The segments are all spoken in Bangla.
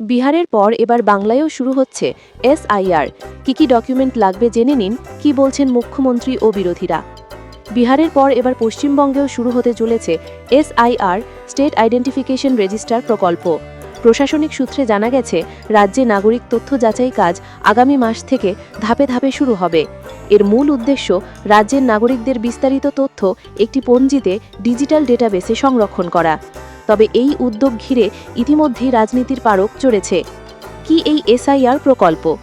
বিহারের পর এবার বাংলায়ও শুরু হচ্ছে এসআইআর। কি কি ডকুমেন্ট লাগবে জেনে নিন, কি বলছেন মুখ্যমন্ত্রী ও বিরোধীরা। বিহারের পর এবার পশ্চিমবঙ্গেও শুরু হতে চলেছে এসআইআর, স্টেট আইডেন্টিফিকেশন রেজিস্টার প্রকল্প। প্রশাসনিক সূত্রে জানা গেছে, রাজ্যে নাগরিক তথ্য যাচাই কাজ আগামী মাস থেকে ধাপে ধাপে শুরু হবে। এর মূল উদ্দেশ্য রাজ্যের নাগরিকদের বিস্তারিত তথ্য একটি পঞ্জিতে ডিজিটাল ডেটাবেসে সংরক্ষণ করা। তবে এই উদ্যোগ ঘিরে ইতিমধ্যেই রাজনীতির পারক চড়েছে। কি এই এসআইআর প্রকল্প?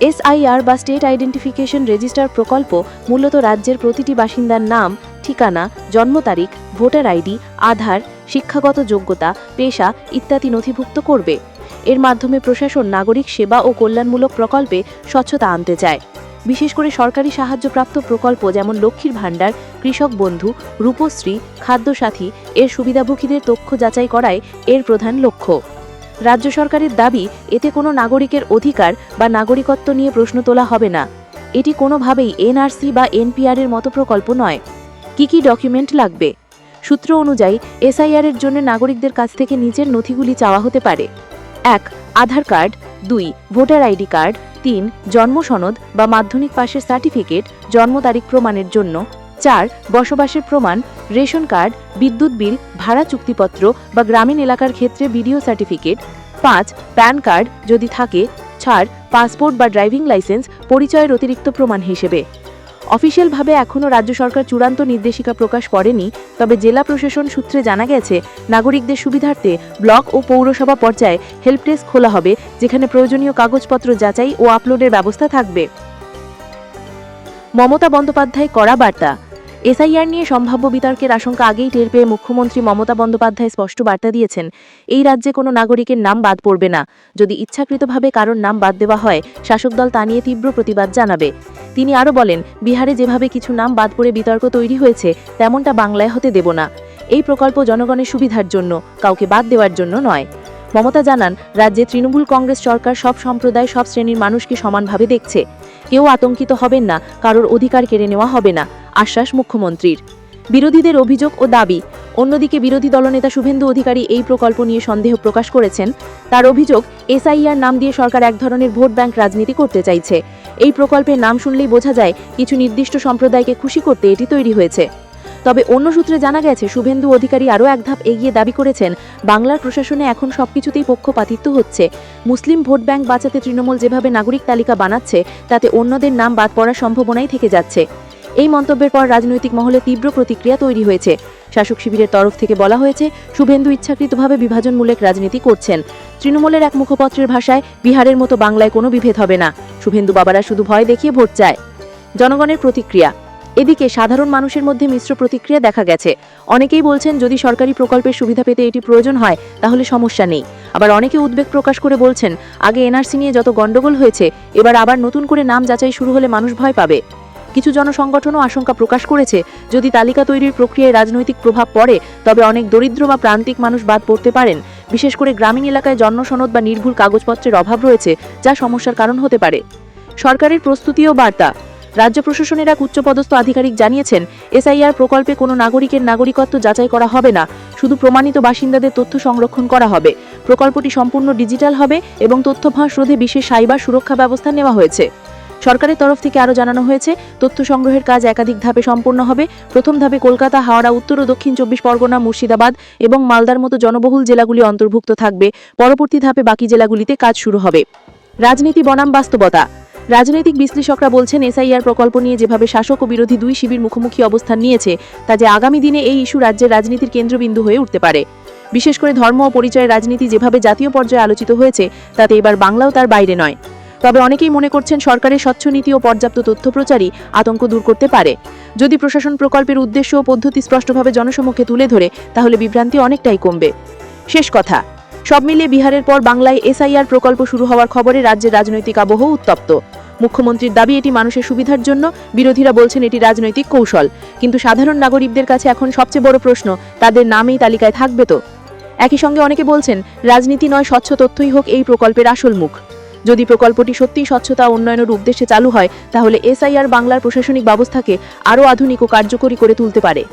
এসআইআর বা স্টেট আইডেন্টিফিকেশন রেজিস্টার প্রকল্প মূলত রাজ্যের প্রতিটি বাসিন্দার নাম, ঠিকানা, জন্ম তারিখ, ভোটার আইডি, আধার, শিক্ষাগত যোগ্যতা, পেশা ইত্যাদি নথিভুক্ত করবে। এর মাধ্যমে প্রশাসন নাগরিক সেবা ও কল্যাণমূলক প্রকল্পে স্বচ্ছতা আনতে চায়। বিশেষ করে সরকারি সাহায্যপ্রাপ্ত প্রকল্প যেমন লক্ষ্মীর ভাণ্ডার, কৃষক বন্ধু, রূপশ্রী, খাদ্যসাথী, এর সুবিধাভোগীদের তথ্য যাচাই করাই এর প্রধান লক্ষ্য। রাজ্য সরকারের দাবি, এতে কোনো নাগরিকের অধিকার বা নাগরিকত্ব নিয়ে প্রশ্ন তোলা হবে না। এটি কোনোভাবেই এনআরসি বা এনপিআর এর মতো প্রকল্প নয়। কি কি ডকুমেন্ট লাগবে? সূত্র অনুযায়ী, এসআইআর এর জন্য নাগরিকদের কাছ থেকে নিচের নথিগুলি চাওয়া হতে পারে। এক, আধার কার্ড। দুই, ভোটার আইডি কার্ড। তিন, জন্ম সনদ বা মাধ্যমিক পাশের সার্টিফিকেট, জন্ম তারিখ প্রমাণের জন্য। চার, বসবাসের প্রমাণ, রেশন কার্ড, বিদ্যুৎ বিল, ভাড়া চুক্তিপত্র বা গ্রামীণ এলাকার ক্ষেত্রে বিডিও সার্টিফিকেট। পাঁচ, প্যান কার্ড যদি থাকে। ছাড় পাসপোর্ট বা ড্রাইভিং লাইসেন্স, পরিচয়ের অতিরিক্ত প্রমাণ হিসেবে। অফিসিয়ালভাবে এখনও রাজ্য সরকার চূড়ান্ত নির্দেশিকা প্রকাশ করেনি, তবে জেলা প্রশাসন সূত্রে জানা গেছে, নাগরিকদের সুবিধার্থে ব্লক ও পৌরসভা পর্যায়ে হেল্প ডেস্ক খোলা হবে যেখানে প্রয়োজনীয় কাগজপত্র যাচাই ও আপলোডের ব্যবস্থা থাকবে। মমতা বন্দ্যোপাধ্যায় করা বার্তা। এসআইআর নিয়ে সম্ভাব্য বিতর্কের আশঙ্কা আগেই টের পেয়ে মুখ্যমন্ত্রী মমতা বন্দ্যোপাধ্যায় স্পষ্ট বার্তা দিয়েছেন, এই রাজ্যে কোনো নাগরিকের নাম বাদ পড়বে না। যদি ইচ্ছাকৃতভাবে কারোর নাম বাদ দেওয়া হয়, শাসক দল তা নিয়ে তীব্র প্রতিবাদ জানাবে। তিনি আরও বলেন, বিহারে যেভাবে কিছু নাম বাদ পড়ে বিতর্ক তৈরি হয়েছে, তেমনটা বাংলায় হতে দেব না। এই প্রকল্প জনগণের সুবিধার জন্য, কাউকে বাদ দেওয়ার জন্য নয়। মমতা জানান, রাজ্যে তৃণমূল কংগ্রেস সরকার সব সম্প্রদায়, সব শ্রেণির মানুষকে সমানভাবে দেখছে। কেউ আতঙ্কিত হবেন না, কারোর অধিকার কেড়ে নেওয়া হবে না, আশ্বাস মুখ্যমন্ত্রীর। বিরোধীদের অভিযোগ ও দাবি, অন্যদিকে বিরোধী দলনেতা শুভেন্দু অধিকারী এই প্রকল্প নিয়ে সন্দেহ প্রকাশ করেছেন। তার অভিযোগ, এসআইআর নাম দিয়ে সরকার এক ধরনের ভোট ব্যাংক রাজনীতি করতে চাইছে। এই প্রকল্পের নাম শুনলেই বোঝা যায়, কিছু নির্দিষ্ট সম্প্রদায়কে খুশি করতে এটি তৈরি হয়েছে। তবে অন্য সূত্রে জানা গেছে, শুভেন্দু অধিকারী আরও এক ধাপ এগিয়ে দাবি করেছেন, বাংলার প্রশাসনে এখন সবকিছুতেই পক্ষপাতিত্ব হচ্ছে। মুসলিম ভোট ব্যাংক বাঁচাতে তৃণমূল যেভাবে নাগরিক তালিকা বানাচ্ছে, তাতে অন্যদের নাম বাদ পড়ার সম্ভাবনাই থেকে যাচ্ছে। এই মন্তব্যের পর রাজনৈতিক মহলে তীব্র প্রতিক্রিয়া তৈরি হয়েছে। শাসক শিবিরের তরফ থেকে বলা হয়েছে, শুভেন্দু ইচ্ছাকৃতভাবে বিভাজনমূলক রাজনীতি করছেন। তৃণমূলের এক মুখপত্রের ভাষায়, বিহারের মতো বাংলায় কোনো বিভেদ হবে না। শুভেন্দু বাবারা শুধু ভয় দেখিয়ে ভোট চায়। জনগণের প্রতিক্রিয়া। এদিকে সাধারণ মানুষের মধ্যে মিশ্র প্রতিক্রিয়া দেখা গেছে। অনেকেই বলছেন, যদি সরকারি প্রকল্পের সুবিধা পেতে এটি প্রয়োজন হয়, তাহলে সমস্যা নেই। আবার অনেকে উদ্বেগ প্রকাশ করে বলছেন, আগে এনআরসি নিয়ে যত গণ্ডগোল হয়েছে, এবার আবার নতুন করে নাম যাচাই শুরু হলে মানুষ ভয় পাবে। কিছু জনসংগঠনও আশঙ্কা প্রকাশ করেছে, যদি তালিকা তৈরির প্রক্রিয়ায় রাজনৈতিক প্রভাব পড়ে, তবে অনেক দরিদ্র বা প্রান্তিক মানুষ বাদ পড়তে পারেন। বিশেষ করে গ্রামীণ এলাকায় জন্ম সনদ বা নির্ভুল কাগজপত্রের অভাব রয়েছে, যা সমস্যার কারণ হতে পারে। সরকারের প্রস্তুতি ও বার্তা। রাজ্য প্রশাসনের এক উচ্চপদস্থ আধিকারিক জানিয়েছেন, এসআইআর প্রকল্পে কোনো নাগরিকের নাগরিকত্ব যাচাই করা হবে না, শুধু প্রমাণিত বাসিন্দাদের তথ্য সংরক্ষণ করা হবে। প্রকল্পটি সম্পূর্ণ ডিজিটাল হবে এবং তথ্য ফাঁস রোধে বিশেষ সাইবার সুরক্ষা ব্যবস্থা নেওয়া হয়েছে। সরকারের তরফ থেকে আরও জানানো হয়েছে, তথ্য সংগ্রহের কাজ একাধিক ধাপে সম্পূর্ণ হবে। প্রথম ধাপে কলকাতা, হাওড়া, উত্তর ও দক্ষিণ চব্বিশ পরগনা, মুর্শিদাবাদ এবং মালদার মতো জনবহুল জেলাগুলি অন্তর্ভুক্ত থাকবে। পরবর্তী ধাপে বাকি জেলাগুলিতে কাজ শুরু হবে। রাজনীতি বনাম বাস্তবতা। রাজনৈতিক বিশ্লেষকরা বলছেন, এসআইআর প্রকল্প নিয়ে যেভাবে শাসক ও বিরোধী দুই শিবির মুখোমুখি অবস্থান নিয়েছে, তা যে আগামী দিনে এই ইস্যু রাজ্যের রাজনীতির কেন্দ্রবিন্দু হয়ে উঠতে পারে। বিশেষ করে ধর্ম ও পরিচয়ের রাজনীতি যেভাবে জাতীয় পর্যায়ে আলোচিত হয়েছে, তাতে এবার বাংলাও তার বাইরে নয়। তবে অনেকেই মনে করছেন, সরকারের স্বচ্ছ নীতি ও পর্যাপ্ত তথ্য প্রচারই আতঙ্ক দূর করতে পারে। যদি প্রশাসন প্রকল্পের উদ্দেশ্য ও পদ্ধতি স্পষ্টভাবে জনসমক্ষে তুলে ধরে, তাহলে বিভ্রান্তি অনেকটাই কমবে। শেষ কথা। সব মিলিয়ে বিহারের পর বাংলায় এসআইআর প্রকল্প শুরু হওয়ার খবরে রাজ্যের রাজনৈতিক আবহ উত্তপ্ত। মুখ্যমন্ত্রীর দাবি, এটি মানুষের সুবিধার জন্য। বিরোধীরা বলছেন এটি রাজনৈতিক কৌশল। কিন্তু সাধারণ নাগরিকদের কাছে এখন সবচেয়ে বড় প্রশ্ন, তাদের নামেই তালিকায় থাকবে তো? একই সঙ্গে অনেকে বলছেন, রাজনীতি নয়, স্বচ্ছ তথ্যই হোক এই প্রকল্পের আসল মুখ। যদি প্রকল্পটি সত্যিই স্বচ্ছতা উন্নয়নের উদ্দেশ্যে চালু হয়, তাহলে এসআইআর বাংলার প্রশাসনিক ব্যবস্থাকে আরও আধুনিক ও কার্যকরী করে তুলতে পারে।